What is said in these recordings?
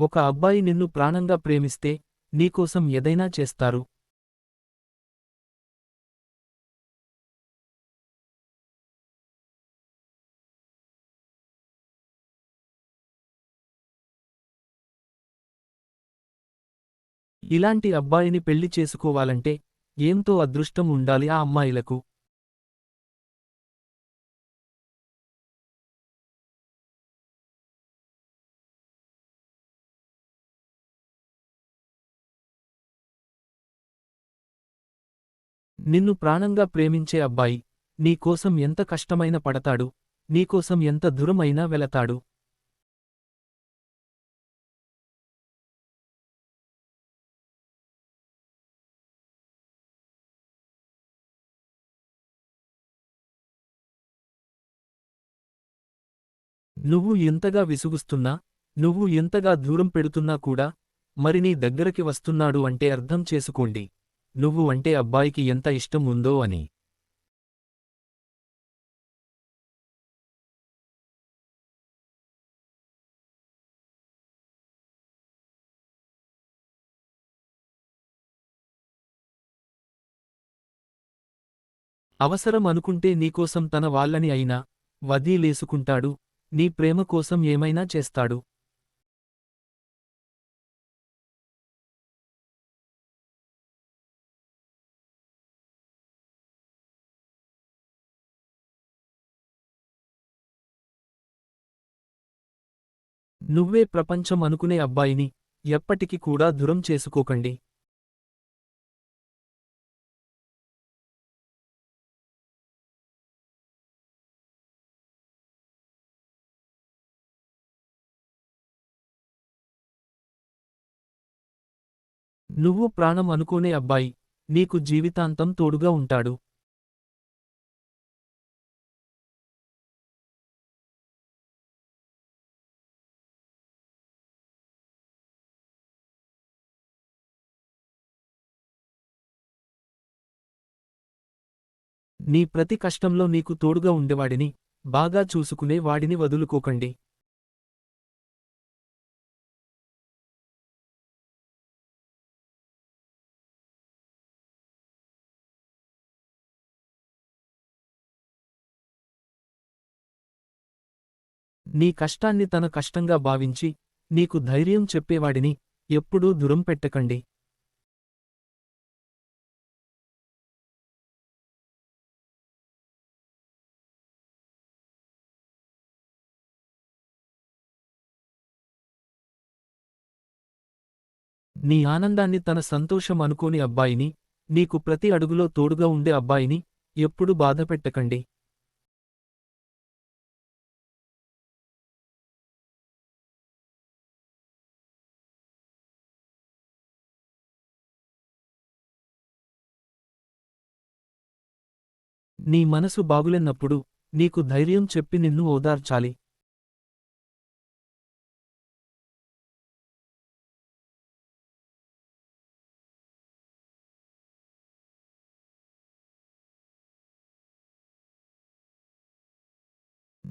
ఒక అబ్బాయి నిన్ను ప్రాణంగా ప్రేమిస్తే నీకోసం ఏదైనా చేస్తారు. ఇలాంటి అబ్బాయిని పెళ్ళి చేసుకోవాలంటే ఏంతో అదృష్టం ఉండాలి ఆ అమ్మాయిలకు. నిన్ను ప్రాణంగా ప్రేమించే అబ్బాయి నీకోసం ఎంత కష్టమైన పడతాడు నీకోసం ఎంత దూరమైనా వెళతాడు. నువ్వు ఎంతగా విసుగుస్తున్నా నువ్వు ఎంతగా దూరం పెడుతున్నా కూడా మరి నీ దగ్గరకి వస్తున్నాడు అంటే అర్థం చేసుకోండి. నువ్వు అంటే అబ్బాయికి ఎంత ఇష్టం ఉందో అని. అవసరం అనుకుంటే నీకోసం తన వాళ్ళని అయినా వదిలేసుకుంటాడు నీ ప్రేమ కోసం ఏమైనా చేస్తాడు. నువ్వే ప్రపంచం అనుకునే అబ్బాయిని ఎప్పటికి కూడా దూరం చేసుకోకండి. నువ్వు ప్రాణం అనుకునే అబ్బాయి నీకు జీవితాంతం తోడుగా ఉంటాడు. నీ ప్రతి కష్టంలో నీకు తోడుగా ఉండేవాడిని బాగా చూసుకునే వాడిని వదులుకోకండి. నీ కష్టాన్ని తన కష్టంగా భావించి నీకు ధైర్యం చెప్పేవాడిని ఎప్పుడూ దూరం పెట్టకండి. నీ ఆనందాన్ని తన సంతోషం అనుకోని అబ్బాయిని నీకు ప్రతి అడుగులో తోడుగా ఉండే అబ్బాయిని ఎప్పుడు బాధపెట్టకండి. నీ మనసు బాగులెన్నప్పుడు నీకు ధైర్యం చెప్పి నిన్ను ఓదార్చాలి.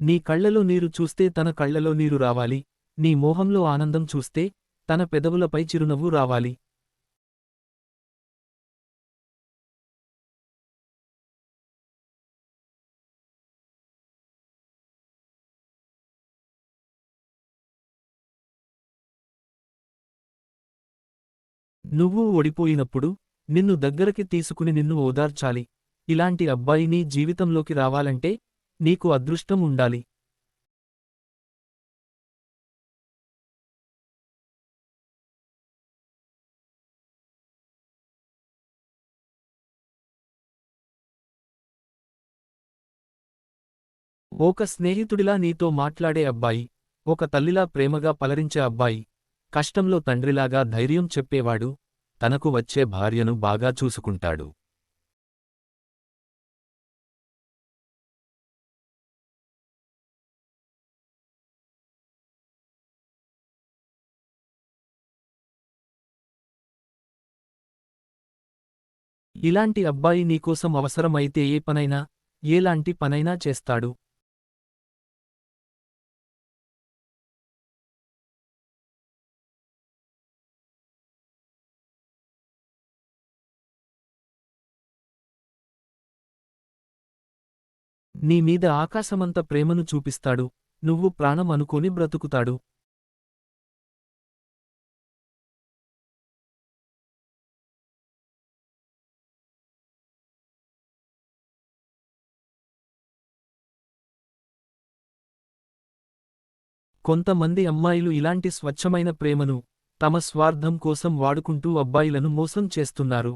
నీ కళ్ళలో నీరు చూస్తే తన కళ్ళలో నీరు రావాలి. నీ మోహంలో ఆనందం చూస్తే తన పెదవులపై చిరునవ్వు రావాలి. నువ్వు ఓడిపోయినప్పుడు నిన్ను దగ్గరకి తీసుకుని నిన్ను ఓదార్చాలి. ఇలాంటి అబ్బాయి నీ జీవితంలోకి రావాలంటే నీకు అదృష్టం ఉండాలి. ఒక స్నేహితుడిలా నీతో మాట్లాడే అబ్బాయి ఒక తల్లిలా ప్రేమగా పలరించే అబ్బాయి కష్టంలో తండ్రిలాగా ధైర్యం చెప్పేవాడు తనకు వచ్చే భార్యను బాగా చూసుకుంటాడు. ఇలాంటి అబ్బాయి నీకోసం అవసరమైతే ఏ పనైనా ఏలాంటి పనైనా చేస్తాడు. నీ మీద ఆకాశమంత ప్రేమను చూపిస్తాడు. నువ్వు ప్రాణం అనుకొని బ్రతుకుతాడు. కొంతమంది అమ్మాయిలు ఇలాంటి స్వచ్ఛమైన ప్రేమను తమ స్వార్థం కోసం వాడుకుంటూ అబ్బాయిలను మోసం చేస్తున్నారు.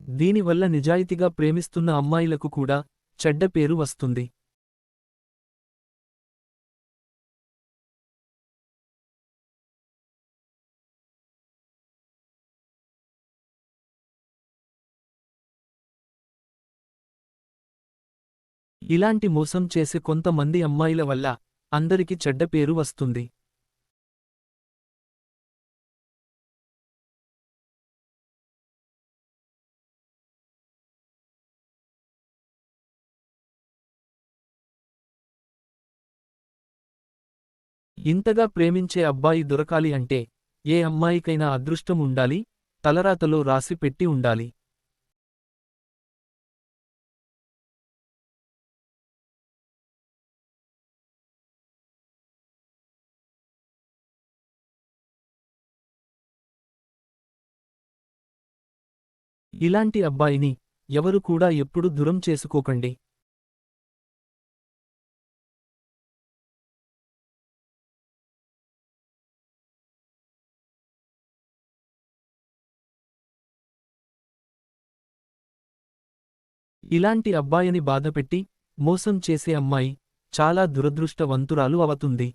దీనివల్ల నిజాయితీగా ప్రేమిస్తున్న అమ్మాయిలకు కూడా చెడ్డ పేరు వస్తుంది. ఇలాంటి మోసం చేసే కొంతమంది అమ్మాయిల వల్ల అందరికి చెడ్డ పేరు వస్తుంది. ఇంతగా ప్రేమించే అబ్బాయి దొరకాలి అంటే ఏ అమ్మాయికైనా అదృష్టం ఉండాలి తలరాతలో రాసి పెట్టి ఉండాలి. ఇలాంటి అబ్బాయిని ఎవరు కూడా ఎప్పుడు దూరం చేసుకోకండి. ఇలాంటి అబ్బాయిని బాధపెట్టి మోసం చేసే అమ్మాయి చాలా దురదృష్టవంతురాలు అవుతుంది.